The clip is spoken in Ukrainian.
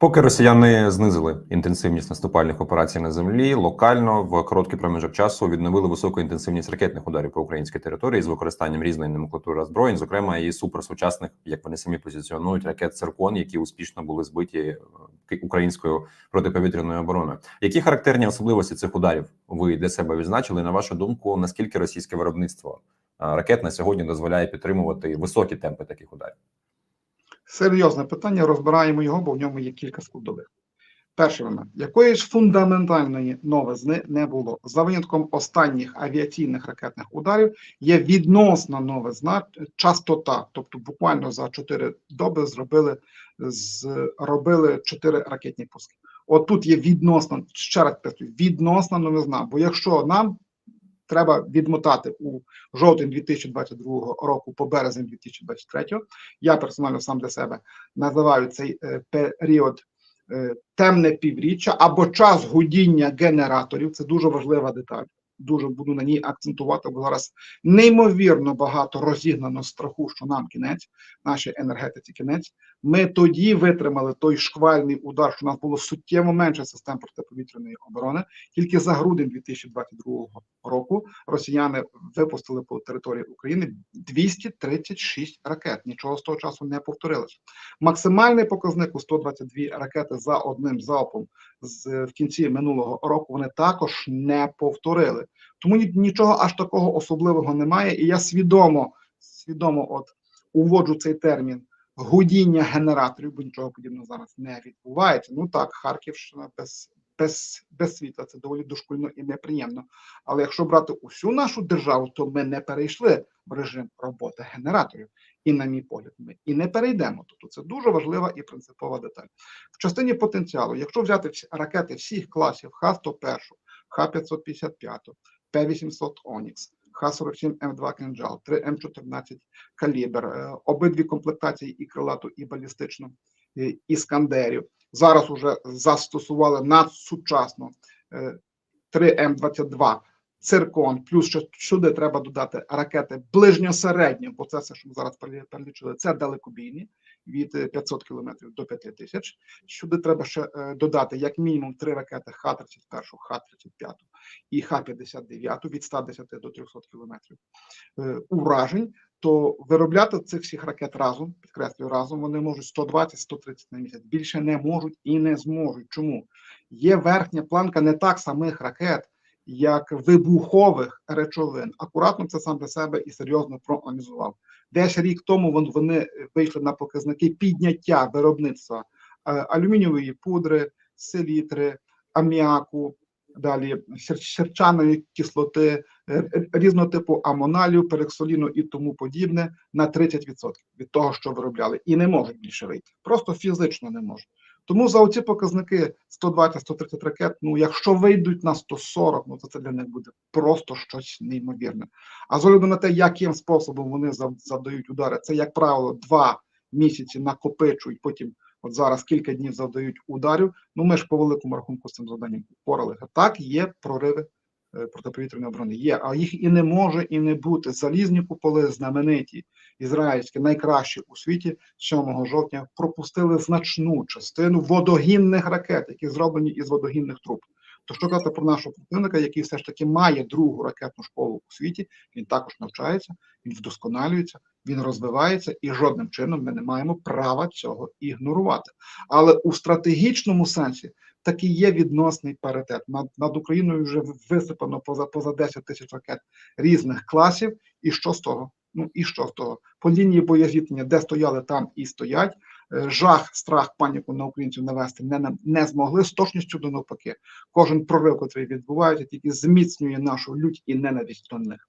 Поки росіяни знизили інтенсивність наступальних операцій на землі, локально в короткий проміжок часу відновили високу інтенсивність ракетних ударів по українській території з використанням різної номенклатури озброєнь, зокрема і суперсучасних, як вони самі позиціонують, ракет циркон, які успішно були збиті е, українською протиповітряною обороною. Які характерні особливості цих ударів ви для себе відзначили? На вашу думку, наскільки російське виробництво е, ракет на сьогодні дозволяє підтримувати високі темпи таких ударів? Серйозне питання, розбираємо його, бо в ньому є кілька складових. Перший момент. Якої ж фундаментальної новизни не було. За винятком останніх авіаційних ракетних ударів є відносна новизна, частота. Тобто, буквально за 4 доби зробили зробили 4 ракетні пуски. От тут є відносна, ще раз підкреслюю, відносна новизна. Бо якщо нам треба відмотати у жовтень 2022 року по березень 2023, я персонально сам для себе називаю цей е, період е, темне півріччя або час гудіння генераторів. Це дуже важлива деталь. Дуже буду на ній акцентувати, бо зараз неймовірно багато розігнано страху, що нам кінець, нашій енергетиці кінець. Ми тоді витримали той шквальний удар, що у нас було суттєво менше систем протиповітряної оборони. Тільки за грудень 2022 року росіяни випустили по території України 236 ракет. Нічого з того часу не повторилося. Максимальний показник у 122 ракети за одним залпом з в кінці минулого року. Вони також не повторили. Тому нічого аж такого особливого немає. І я свідомо свідомо от уводжу цей термін гудіння генераторів, бо нічого подібного зараз не відбувається. Ну так, Харківщина без без, без світла це доволі дошкульно і неприємно. Але якщо брати усю нашу державу, то ми не перейшли в режим роботи генераторів. І, на мій погляд, ми і не перейдемо. Тобто це дуже важлива і принципова деталь. В частині потенціалу, якщо взяти ракети всіх класів Х-101, Х-555, П-800 Онікс, Х-47 М2 «Кинджал», 3 М14 «Калібр», е, обидві комплектації і крилату, і балістичну, і «Іскандерів». Зараз уже застосували надсучасно 3 М22 циркон, плюс сюди треба додати ракети ближньосередньо, бо це все, що ми зараз перелічили, це далекобійні від 500 км до 5000. Сюди треба ще е, додати як мінімум три ракети Х-31, Х-35 і Х-59 від 110 до 300 км е, уражень, то виробляти цих всіх ракет разом, підкреслюю, разом вони можуть 120-130 на місяць. Більше не можуть і не зможуть. Чому? Є верхня планка не так самих ракет, як вибухових речовин. Акуратно це сам для себе і серйозно проаналізував. Десь рік тому вони вийшли на показники підняття виробництва е, алюмінієвої пудри, селітри, аміаку, далі серчаної кислоти, е, різного типу амоналів, перексоліну і тому подібне на 30% від того, що виробляли, і не можуть більше вийти. Просто фізично не можуть. Тому за оці показники 120-130 ракет, ну якщо вийдуть на 140, ну то це для них буде просто щось неймовірне. А з огляду на те, яким способом вони завдають удари, це, як правило, два місяці накопичують, потім от зараз кілька днів завдають ударів. Ну ми ж по великому рахунку з цим завданням впорали. Так, є прориви протиповітряної оборони є, а їх і не може і не бути. Залізні куполи знамениті ізраїльські, найкращі у світі 7 жовтня пропустили значну частину водогінних ракет, які зроблені із водогінних труб. То що казати про нашого противника, який все ж таки має другу ракетну школу у світі, він також навчається, він вдосконалюється, він розвивається, і жодним чином ми не маємо права цього ігнорувати. Але у стратегічному сенсі таки є відносний паритет. Над над Україною вже висипано поза поза 10 тисяч ракет різних класів. І що з того? Ну і що з того? По лінії боєзіткнення, де стояли, там і стоять. Е, жах, страх, паніку на українців навести не не змогли з точністю до навпаки. Кожен прорив, який відбувається, тільки зміцнює нашу лють і ненависть до них.